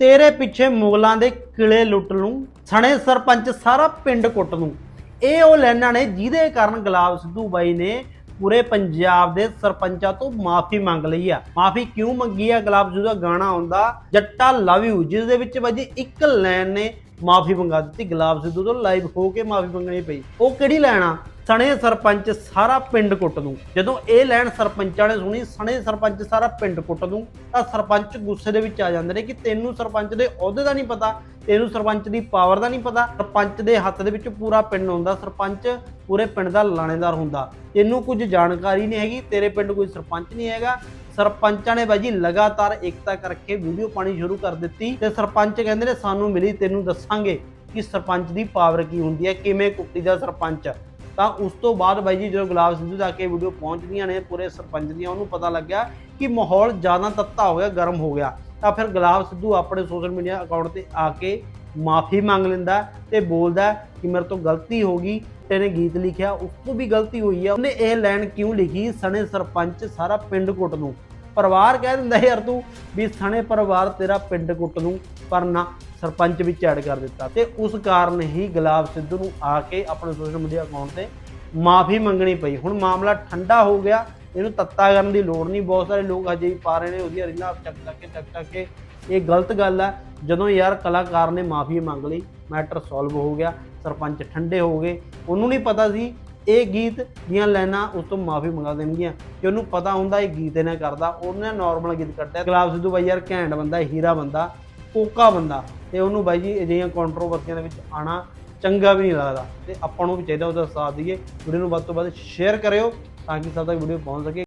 ਤੇਰੇ ਪਿੱਛੇ ਮੁਗਲਾਂ ਦੇ ਕਿਲੇ ਲੁੱਟ ਲੂੰ, ਸਣੇ ਸਰਪੰਚ ਸਾਰਾ ਪਿੰਡ ਕੁੱਟ ਲੂੰ। ਇਹ ਉਹ ਲੈਣਾ ਨੇ ਜਿਹਦੇ ਕਾਰਨ ਗੁਲਾਬ ਸਿੱਧੂ ਬਾਈ ਨੇ ਪੂਰੇ ਪੰਜਾਬ ਦੇ ਸਰਪੰਚਾਂ ਤੋਂ ਮਾਫੀ ਮੰਗ ਲਈ ਆ। ਮਾਫੀ ਕਿਉਂ ਮੰਗੀ ਆ ਗੁਲਾਬ ਸਿੱਧੂ ਦਾ ਗਾਣਾ ਆਉਂਦਾ ਜੱਟਾ ਲਵ ਯੂ ਜਿਸ ਦੇ ਵਿੱਚ ਬਾਈ ਇੱਕ ਲਾਈਨ ਨੇ ਮਾਫੀ ਮੰਗਾ ਦਿੱਤੀ। ਗੁਲਾਬ ਸਿੱਧੂ ਤੋਂ ਲਾਈਵ ਹੋ ਕੇ ਮਾਫੀ ਮੰਗਣੀ ਪਈ। ਉਹ ਕਿਹੜੀ ਲਾਈਨ ਆ? ਸਣੇ ਸਰਪੰਚ ਸਾਰਾ ਪਿੰਡ ਕੁੱਟ ਦੂੰ। ਜਦੋਂ ਇਹ ਲੈਣ ਸਰਪੰਚਾਂ ਨੇ ਸੁਣੀ, ਸਣੇ ਸਰਪੰਚ ਸਾਰਾ ਪਿੰਡ ਕੁੱਟ ਦੂੰ, ਤਾਂ ਸਰਪੰਚ ਗੁੱਸੇ ਦੇ ਵਿੱਚ ਆ ਜਾਂਦੇ ਨੇ ਕਿ ਤੈਨੂੰ ਸਰਪੰਚ ਦੇ ਅਹੁਦੇ ਦਾ ਨਹੀਂ ਪਤਾ, ਤੈਨੂੰ ਸਰਪੰਚ ਦੀ ਪਾਵਰ ਦਾ ਨਹੀਂ ਪਤਾ। ਸਰਪੰਚ ਦੇ ਹੱਥ ਦੇ ਵਿੱਚ ਪੂਰਾ ਪਿੰਡ ਹੁੰਦਾ, ਸਰਪੰਚ ਪੂਰੇ ਪਿੰਡ ਦਾ ਲਾਣੇਦਾਰ ਹੁੰਦਾ। ਤੈਨੂੰ ਕੁਝ ਜਾਣਕਾਰੀ ਨਹੀਂ ਹੈਗੀ, ਤੇਰੇ ਪਿੰਡ ਕੋਈ ਸਰਪੰਚ ਨਹੀਂ ਹੈਗਾ। ਸਰਪੰਚਾਂ ਨੇ ਬਾਈ ਜੀ ਲਗਾਤਾਰ ਏਕਤਾ ਕਰਕੇ ਵੀਡੀਓ ਪਾਣੀ ਸ਼ੁਰੂ ਕਰ ਦਿੱਤੀ ਤੇ ਸਰਪੰਚ ਕਹਿੰਦੇ ਨੇ, ਸਾਨੂੰ ਮਿਲੀ, ਤੈਨੂੰ ਦੱਸਾਂਗੇ ਕਿ ਸਰਪੰਚ ਦੀ ਪਾਵਰ ਕੀ ਹੁੰਦੀ ਹੈ, ਕਿਵੇਂ ਕੁੱਟੀ ਦਾ ਸਰਪੰਚ? ਤਾਂ ਉਸ ਤੋਂ ਬਾਅਦ ਬਾਈ ਜੀ, ਜਦੋਂ ਗੁਲਾਬ ਸਿੱਧੂ ਤੱਕ ਕੇ ਵੀਡੀਓ ਪਹੁੰਚਦੀਆਂ ਨੇ, ਪੂਰੇ ਸਰਪੰਚ ਦੀਆਂ, ਉਹਨੂੰ ਪਤਾ ਲੱਗਿਆ ਕਿ ਮਾਹੌਲ ਜ਼ਿਆਦਾ ਤੱਤਾ ਹੋ ਗਿਆ, ਗਰਮ ਹੋ ਗਿਆ। ਤਾਂ ਫਿਰ ਗੁਲਾਬ ਸਿੱਧੂ ਆਪਣੇ ਸੋਸ਼ਲ ਮੀਡੀਆ ਅਕਾਊਂਟ ਤੇ ਆ ਕੇ ਮਾਫੀ ਮੰਗ ਲੈਂਦਾ ਤੇ ਬੋਲਦਾ ਕਿ ਮੇਰੇ ਤੋਂ ਗਲਤੀ ਹੋ ਗਈ ਤੇਨੇ ਗੀਤ ਲਿਖਿਆ, ਉਸ ਤੋਂ ਵੀ ਗਲਤੀ ਹੋਈ ਆ। ਉਹਨੇ ਇਹ ਲਾਈਨ ਕਿਉਂ ਲਿਖੀ? ਸਣੇ ਸਰਪੰਚ ਸਾਰਾ ਪਿੰਡ ਕੁੱਟ ਨੂੰ ਪਰਿਵਾਰ ਕਹਿ ਦਿੰਦਾ, ਯਾਰ ਤੂੰ ਵੀ ਸਣੇ ਪਰਿਵਾਰ ਤੇਰਾ ਪਿੰਡ ਕੁੱਟ ਨੂੰ ਪਰ ਨਾ ਸਰਪੰਚ ਵਿੱਚ ਐਡ ਕਰ ਦਿੱਤਾ ਤੇ ਉਸ ਕਾਰਨ ਹੀ ਗੁਲਾਬ ਸਿੱਧੂ ਨੂੰ ਆ ਕੇ ਆਪਣੇ ਸੋਸ਼ਲ ਮੀਡੀਆ ਅਕਾਊਂਟ ਤੇ ਮਾਫੀ ਮੰਗਣੀ ਪਈ। ਹੁਣ ਮਾਮਲਾ ਠੰਡਾ ਹੋ ਗਿਆ, ਇਹਨੂੰ ਤੱਤਾ ਕਰਨ ਦੀ ਲੋੜ ਨਹੀਂ। ਬਹੁਤ ਸਾਰੇ ਲੋਕ ਅਜੇ ਵੀ ਪਾ ਰਹੇ ਨੇ, ਉਹਦੀਆਂ ਰੀਲਾਂ ਚੱਕ ਚੱਕ ਕੇ, ਚੱਕ ਚੱਕ ਕੇ। ਇਹ ਗਲਤ ਗੱਲ ਹੈ ਜਦੋਂ ਯਾਰ ਕਲਾਕਾਰ ਨੇ ਮਾਫੀ ਮੰਗ ਲਈ ਮੈਟਰ ਸੋਲਵ ਹੋ ਗਿਆ, ਸਰਪੰਚ ਠੰਡੇ ਹੋ ਗਏ। ਉਹਨੂੰ ਨਹੀਂ ਪਤਾ ਸੀ ਇਹ ਗੀਤ ਦੀਆਂ ਲਾਈਨਾਂ ਉਸ ਤੋਂ ਮਾਫੀ ਮੰਗਾ ਦੇਣਗੀਆਂ। ਕਿ ਉਹਨੂੰ ਪਤਾ ਹੁੰਦਾ ਇਹ ਗੀਤ ਇਹਨੇ ਕਰਦਾ, ਉਹਨੇ ਨਾਰਮਲ ਗੀਤ ਕੱਢਿਆ ਗੁਲਾਬ ਸਿੱਧੂ ਬਾਈ ਯਾਰ ਘੈਂਟ ਬੰਦਾ, ਹੀਰਾ ਬੰਦਾ। ਕੋਕਾ ਬੰਦਾ ਤੇ ਉਹਨੂੰ ਬਾਈ ਜੀ ਅਜਿਹੀਆਂ ਕੰਟਰੋਵਰਸੀਆਂ ਦੇ ਵਿੱਚ ਆਣਾ ਚੰਗਾ ਵੀ ਨਹੀਂ ਲੱਗਦਾ ਤੇ ਆਪਾਂ ਨੂੰ ਵੀ ਚਾਹੀਦਾ ਉਹਦਾ ਸਾਥ ਦਈਏ। ਵੀਡੀਓ ਨੂੰ ਵੱਧ ਤੋਂ ਵੱਧ ਸ਼ੇਅਰ ਕਰਿਓ ਤਾਂ ਕਿ ਸਭ ਤੱਕ ਵੀਡੀਓ ਪਹੁੰਚ ਸਕੇ।